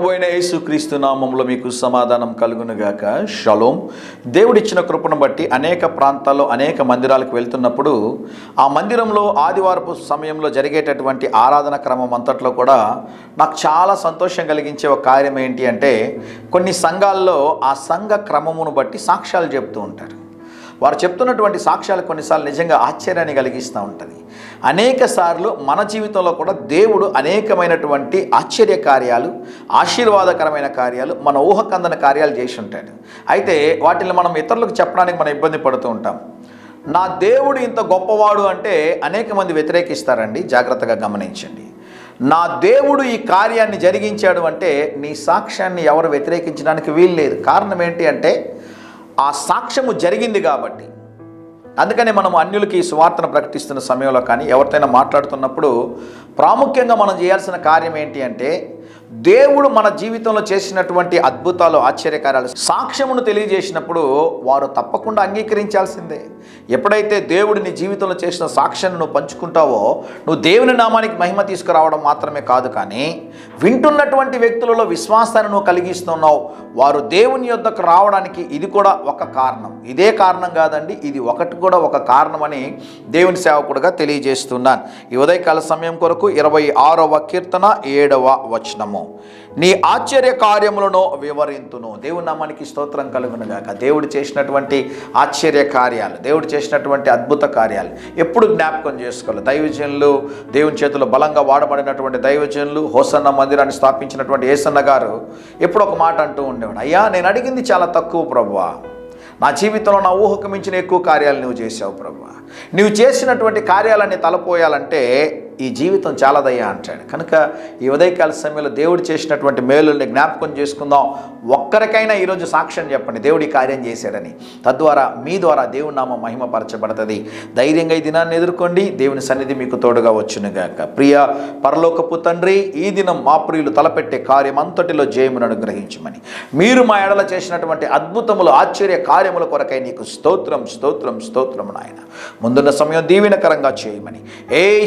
ప్రభు అయిన యేసుక్రీస్తు నామంలో మీకు సమాధానం కలుగునుగాక. షలోం. దేవుడిచ్చిన కృపను బట్టి అనేక ప్రాంతాల్లో అనేక మందిరాలకు వెళ్తున్నప్పుడు ఆ మందిరంలో ఆదివారపు సమయంలో జరిగేటటువంటి ఆరాధన క్రమం అంతట్లో కూడా నాకు చాలా సంతోషం కలిగించే ఒక కార్యం ఏంటి అంటే కొన్ని సంఘాల్లో ఆ సంఘ క్రమమును బట్టి సాక్ష్యాలు చెప్తూ ఉంటారు. వారు చెప్తున్నటువంటి సాక్ష్యాలు కొన్నిసార్లు నిజంగా ఆశ్చర్యాన్ని కలిగిస్తూ ఉంటుంది. అనేక సార్లు మన జీవితంలో కూడా దేవుడు అనేకమైనటువంటి ఆశ్చర్య కార్యాలు ఆశీర్వాదకరమైన కార్యాలు మన ఊహకందన కార్యాలు చేసి ఉంటాడు. అయితే వాటిని మనం ఇతరులకు చెప్పడానికి మనం ఇబ్బంది పడుతూ ఉంటాం. నా దేవుడు ఇంత గొప్పవాడు అంటే అనేక మంది వ్యతిరేకిస్తారండి జాగ్రత్తగా గమనించండి. నా దేవుడు ఈ కార్యాన్ని జరిగించాడు అంటే నీ సాక్ష్యాన్ని ఎవరు వ్యతిరేకించడానికి వీలు లేదు కారణం ఏంటి అంటే ఆ సాక్ష్యము జరిగింది కాబట్టి. అందుకని మనం అన్యులకి ఈ సువార్తను ప్రకటిస్తున్న సమయంలో కానీ ఎవరితోనైనా మాట్లాడుతున్నప్పుడు ప్రాముఖ్యంగా మనం చేయాల్సిన కార్యం ఏంటి అంటే దేవుడు మన జీవితంలో చేసినటువంటి అద్భుతాలు ఆశ్చర్యకార్యాలు సాక్ష్యమును తెలియజేసినప్పుడు వారు తప్పకుండా అంగీకరించాల్సిందే. ఎప్పుడైతే దేవుడు నీ జీవితంలో చేసిన సాక్ష్యాన్ని నువ్వు పంచుకుంటావో నువ్వు దేవుని నామానికి మహిమ తీసుకురావడం మాత్రమే కాదు కానీ వింటున్నటువంటి వ్యక్తులలో విశ్వాసాన్ని నువ్వు కలిగిస్తున్నావు. వారు దేవుని యొద్దకు రావడానికి ఇది కూడా ఒక కారణం. ఇదే కారణం కాదండి ఇది ఒకటి కూడా ఒక కారణమని దేవుని సేవకుడుగా తెలియజేస్తున్నాను. ఈ ఉదయకాల సమయం కొరకు ఇరవై ఆరవ కీర్తన ఏడవ వచనము నీ ఆశ్చర్య కార్యములను వివరింతును. దేవుని నామానికి స్తోత్రం కలుగునుగాక దేవుడు చేసినటువంటి ఆశ్చర్య కార్యాలు దేవుడు చేసినటువంటి అద్భుత కార్యాలు ఎప్పుడు జ్ఞాపకం చేసుకోవాలి. దైవజనులు దేవుని చేతిలో బలంగా వాడబడినటువంటి దైవజనులు హోసన్న మందిరాన్ని స్థాపించినటువంటి ఏసన్న గారు ఎప్పుడు ఒక మాట అంటూ ఉండేవాడు. అయ్యా నేను అడిగింది చాలా తక్కువ ప్రభువా. నా జీవితంలో నా ఊహకు మించిన ఎక్కువ కార్యాలు నువ్వు చేసావు ప్రభు నువ్వు చేసినటువంటి కార్యాలన్నీ తలపోయాలంటే ఈ జీవితం చాలదయ్యా అంటాడు. కనుక ఈ ఉదయకాల సమయంలో దేవుడు చేసినటువంటి మేలుల్ని జ్ఞాపకం చేసుకుందాం. ఒక్కరికైనా ఈరోజు సాక్ష్యం చెప్పండి. దేవుడి కార్యం చేశాడని. తద్వారా మీ ద్వారా దేవుడి నామం మహిమపరచబడుతుంది. ధైర్యంగా ఈ దినాన్ని ఎదుర్కోండి. దేవుని సన్నిధి మీకు తోడుగా వచ్చునుగాక ప్రియ పరలోకపు తండ్రి ఈ దినం మా ప్రియులు తలపెట్టే కార్యం అంతటిలో జయమును అనుగ్రహించమని. మీరు మా ఎడల చేసినటువంటి అద్భుతములు ఆశ్చర్య కార్యముల కొరకై నీకు స్తోత్రం స్తోత్రం స్తోత్రం నాయన. ముందున్న సమయం దీవెనకరంగా చేయమని. ఏ